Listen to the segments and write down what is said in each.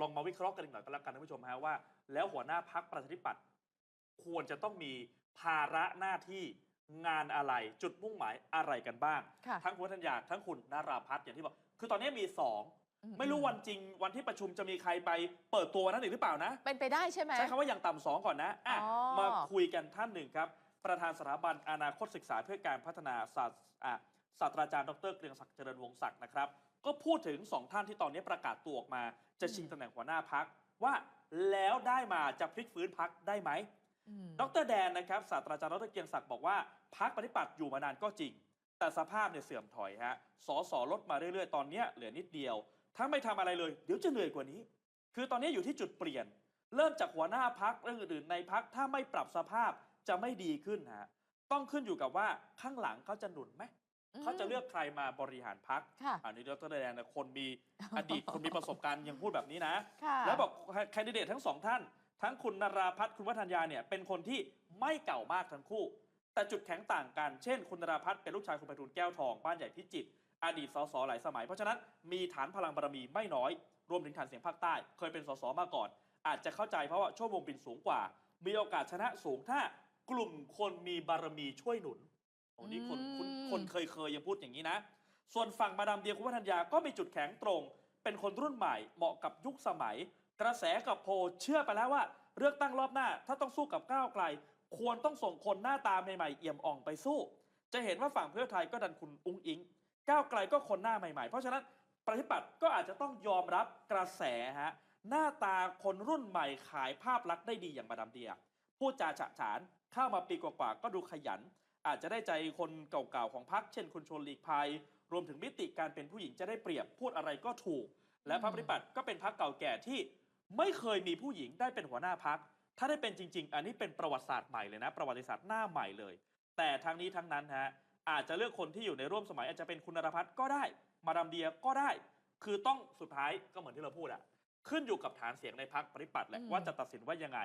ลองมาวิเคราะห์กันอีกหน่อยก็แล้วกันท่านผู้ชมฮะว่า แล้วหัวหน้าพักประชาธิปัตย์ควรจะต้องมีภาระหน้าที่งานอะไรจุดมุ่งหมายอะไรกันบ้าง ค่ะ ทั้งคุณวัฒนยาทั้งคุณนาราพัฒน์อย่างที่บอก คือตอนนี้มีสองอืไม่รู้วันจริงวันที่ประชุมจะมีใครไปเปิดตัววันนั้นอีกหรือเปล่านะ เป็นไปได้ใช่ไหม ใช้คำว่าอย่างต่ำสองก่อนนะอะอ๋อ มาคุยกันท่านหนึ่งครับ ประธานสถาบันอนาคตศึกษาเพื่อการพัฒนาศาสตร์อะศาสตราจารย์ดรเกรียงศักดิ์เจริญวงศ์ศักดิ์นะครับ ก็พูดถึงสองท่านที่ตอนนี้ประกาศตัวออกมา จะชิงตำแหน่งหัวหน้าพักว่าแล้วได้มาจะพลิกฟื้นพักได้ไหมอืมดรแดนนะครับศาสตราจารย์ดรเกรียงศักดิ์บอกว่าพักปฏิปัติอยู่มานานก็จริง แต่สภาพเนี่ยเสื่อมถอยฮะสอสอลดมาเรื่อยๆ ตอนเนี้ยเหลือนิดเดียว ถ้าไม่ทำอะไรเลย เดี๋ยวจะเหนื่อยกว่านี้ คือตอนนี้อยู่ที่จุดเปลี่ยน เริ่มจากหัวหน้าพักเรื่องอื่นๆในพักถ้าไม่ปรับสภาพจะไม่ดีขึ้นฮะต้องขึ้นอยู่กับว่าข้างหลังเขาจะหนุนไหม เขาจะเลือกใครมาบริหารพักค่ะอันนี้ดรแดนนะคนมีอดีตคนมีประสบการณ์ยังพูดแบบนี้นะค่ะแล้วบอกแคนดิเดตทั้งสองท่าน ทั้งคุณนราพัฒน์คุณวัฒนยาเนี่ยเป็นคนที่ไม่เก่ามากทั้งคู่ แต่จุดแข็งต่างกัน เช่น คุณนราพัฒน์เป็นลูกชายคุณไพฑูรย์แก้วทองบ้านใหญ่พิจิตรอดีตสสหลายสมัย เพราะฉะนั้นมีฐานพลังบารมีไม่น้อย รวมถึงฐานเสียงภาคใต้ เคยเป็นสสมาก่อน อาจจะเข้าใจเพราะว่าชั่วโมงบินสูงกว่า มีโอกาสชนะสูงถ้ากลุ่มคนมีบารมีช่วยหนุนโอ้นี่คนคุณอืมคนเคยเคยยังพูดอย่างนี้นะ ส่วนฝั่งมาดามเดียคุณวัฒนยาก็มีจุดแข็งตรง เป็นคนรุ่นใหม่เหมาะกับยุคสมัย กระแสกับโพลเชื่อไปแล้วว่า เลือกตั้งรอบหน้า ถ้าต้องสู้กับก้าวไกล ควรต้องส่งคนหน้าตาใหม่ๆเอี่ยมอ่องไปสู้ จะเห็นว่าฝั่งเพื่อไทยก็ดันคุณอุ้งอิงก้าวไกลก็คนหน้าใหม่ๆ เพราะฉะนั้นประชาธิปัตย์ก็อาจจะต้องยอมรับกระแสฮะหน้าตาคนรุ่นใหม่ขายภาพลักษณ์ได้ดีอย่างมาดามเดียพูดจาฉะฉานเข้ามาปีกว่าๆก็ดูขยัน อาจจะได้ใจคนเก่าๆของพรรคเช่นคุณชวนหลีกภัย รวมถึงมิติการเป็นผู้หญิงจะได้เปรียบพูดอะไรก็ถูก และพรรคปฏิบัติก็เป็นพรรคเก่าแก่ที่ไม่เคยมีผู้หญิงได้เป็นหัวหน้าพรรคถ้าได้เป็นจริง ๆ อันนี้เป็นประวัติศาสตร์ใหม่เลยนะ ประวัติศาสตร์หน้าใหม่เลย แต่ทั้งนี้ทั้งนั้นฮะอาจจะเลือกคนที่อยู่ในร่วมสมัยอาจจะเป็นคุณนรพัฒน์ก็ได้ มาดามเดียก็ได้ คือต้องสุดท้ายก็เหมือนที่เราพูดอะขึ้นอยู่กับฐานเสียงในพรรคปฏิปัติแหละอืมว่าจะตัดสินว่ายังไง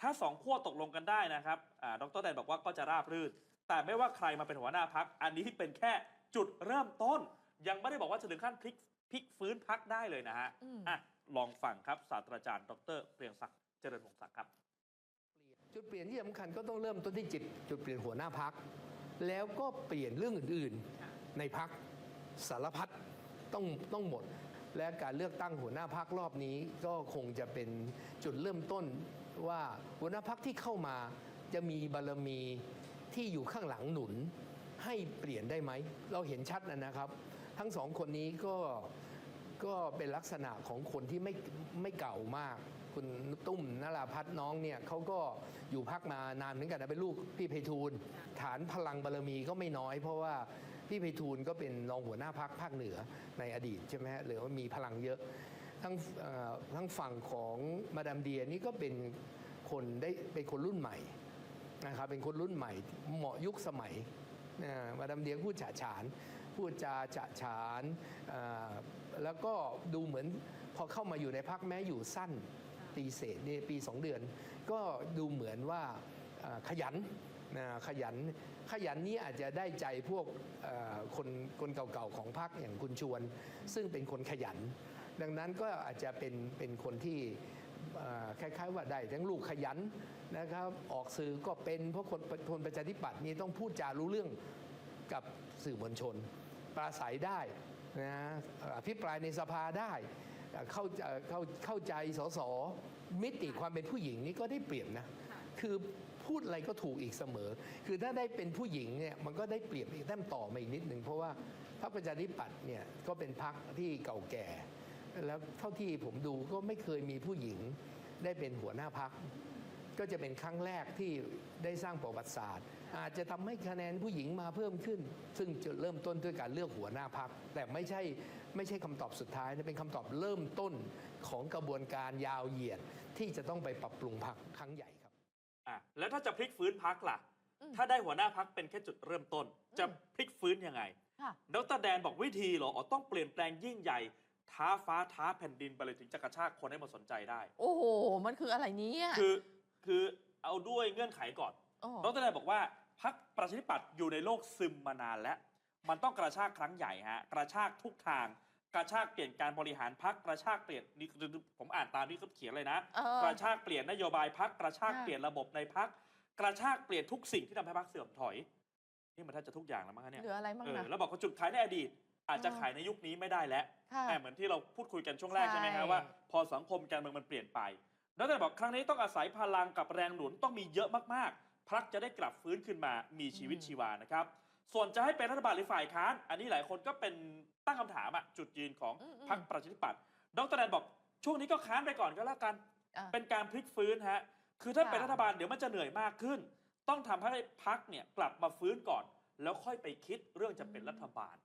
ถ้าสองขั้วตกลงกันได้นะครับอ่าดรแดนบอกว่าก็จะราบรื่น แต่ไม่ว่าใครมาเป็นหัวหน้าพัก อันนี้เป็นแค่จุดเริ่มต้น ยังไม่ได้บอกว่าจะถึงขั้นพลิกพลิกฟื้นพักได้เลยนะฮะอืมอะลองฟังครับศาสตราจารย์ ดรเปรียงศักดิ์เจริญวงศ์ศักดิ์ครับจุดเปลี่ยนที่สำคัญก็ต้องเริ่มต้นที่จิตจุดเปลี่ยนหัวหน้าพัก แล้วก็เปลี่ยนเรื่องอื่นๆ ในพักสารพัดต้องต้องหมด และการเลือกตั้งหัวหน้าพักรอบนี้ก็คงจะเป็นจุดเริ่มต้นว่าหัวหน้าพักที่เข้ามาจะมีบารมี ที่อยู่ข้างหลังหนุนให้เปลี่ยนได้ไหม เราเห็นชัดนะนะครับ ทั้งสองคนนี้ก็ก็เป็นลักษณะของคนที่ไม่ไม่เก่ามาก คุณตุ้มนราพัฒน้องเนี่ยเขาก็อยู่พักมานานเหมือนกันนะเป็นลูกพี่ไพฑูรย์ฐานพลังบารมีก็ไม่น้อย เพราะว่าพี่ไพฑูรย์ก็เป็นรองหัวหน้าพักภาคเหนือในอดีตใช่ไหมฮะหรือว่ามีพลังเยอะทั้งทั้งฝั่งของมาดามเดียนี่ก็เป็นคนได้เป็นคนรุ่นใหม่ นะครับเป็นคนรุ่นใหม่เหมาะยุคสมัยนะมาดามเดียงพูดฉาฉาน พูดจาฉะฉานแล้วก็ดูเหมือนพอเข้ามาอยู่ในพักแม้อยู่สั้นปีเศษนี่ปีสองเดือน ก็ดูเหมือนว่าขยันนะขยันขยันนี้อาจจะได้ใจพวกคนคนเก่าๆของพักอย่างคุณชวน ซึ่งเป็นคนขยัน ดังนั้นก็อาจจะเป็นเป็นคนที่ คล้ายๆว่าได้ทั้งลูกขยันนะครับออกสื่อก็เป็นเพราะคนคนประชาธิปัตย์นี่ต้องพูดจารู้เรื่องกับสื่อมวลชน ปราศัยได้นะอภิปรายในสภาได้เข้าใจเข้าเข้าใจสสมิติความเป็นผู้หญิงนี่ก็ได้เปรียบนะคือพูดอะไรก็ถูกอีกเสมอ คือถ้าได้เป็นผู้หญิงเนี่ยมันก็ได้เปรียบอีกแต้มต่อมาอีกนิดหนึ่งเพราะว่าพรรคประชาธิปัตย์เนี่ยก็เป็นพรรคที่เก่าแก่ แล้วเท่าที่ผมดูก็ไม่เคยมีผู้หญิงได้เป็นหัวหน้าพัก ก็จะเป็นครั้งแรกที่ได้สร้างประวัติศาสตร์ อาจจะทำให้คะแนนผู้หญิงมาเพิ่มขึ้น ซึ่งจะเริ่มต้นด้วยการเลือกหัวหน้าพัก แต่ไม่ใช่ไม่ใช่คำตอบสุดท้ายนะเป็นคำตอบเริ่มต้นของกระบวนการยาวเหยียดที่จะต้องไปปรับปรุงพักครั้งใหญ่ครับอะแล้วถ้าจะพลิกฟื้นพักล่ะอืมถ้าได้หัวหน้าพักเป็นแค่จุดเริ่มต้น จะพลิกฟื้นยังไงค่ะดรแดนบอกวิธีเหรออ๋อต้องเปลี่ยนแปลงยิ่งใหญ่ ท้าฟ้าท้าแผ่นดินไปเลยถึงจะกระชากคนให้มาสนใจได้ โอ้โห มันคืออะไรเนี้คือคือเอาด้วยเงื่อนไขก่อนอดรแดนบอกว่าพักประชาธิปัตย์อยู่ในโลกซึมมานานแล้ว มันต้องกระชากครั้งใหญ่ฮะกระชากทุกทาง กระชากเปลี่ยนการบริหารพักกระชากเปลี่ยนนี่คือผมอ่านตามที่เขาเขียนเลยนะเออกระชากเปลี่ยนนโยบายพักกระชากค่ะเปลี่ยนระบบในพักกระชากเปลี่ยนทุกสิ่งที่ทำให้พักเสื่อมถอยนี่มันแทบจะทุกอย่างแล้วมั้งคะเนี่ยเหลืออะไรบ้างเออนะแล้วบอกว่าจุดขายในอดีต อาจจะเออขายในยุคนี้ไม่ได้แล้วค่ะแต่เหมือนที่เราพูดคุยกันช่วงแรกใช่ใช่ไหมครับว่า พอสังคมการเมืองมันเปลี่ยนไปแล้วแต่บอกครั้งนี้ต้องอาศัยพลังกับแรงหนุนต้องมีเยอะมากๆพักจะได้กลับฟื้นขึ้นมามีชีวิตชีวานะครับ ส่วนจะให้เป็นรัฐบาลหรือฝ่ายค้าน อันนี้หลายคนก็เป็นตั้งคำถามอะจุดยืนของอืมๆพรรคประชาธิปัตย์ดรแดนบอกช่วงนี้ก็ค้านไปก่อนก็แล้วกันอะเป็นการพลิกฟื้นฮะคือถ้าค่ะเป็นรัฐบาลเดี๋ยวมันจะเหนื่อยมากขึ้น ต้องทำให้พักเนี่ยกลับมาฟื้นก่อน แล้วค่อยไปคิดเรื่องจะเป็นรัฐบาล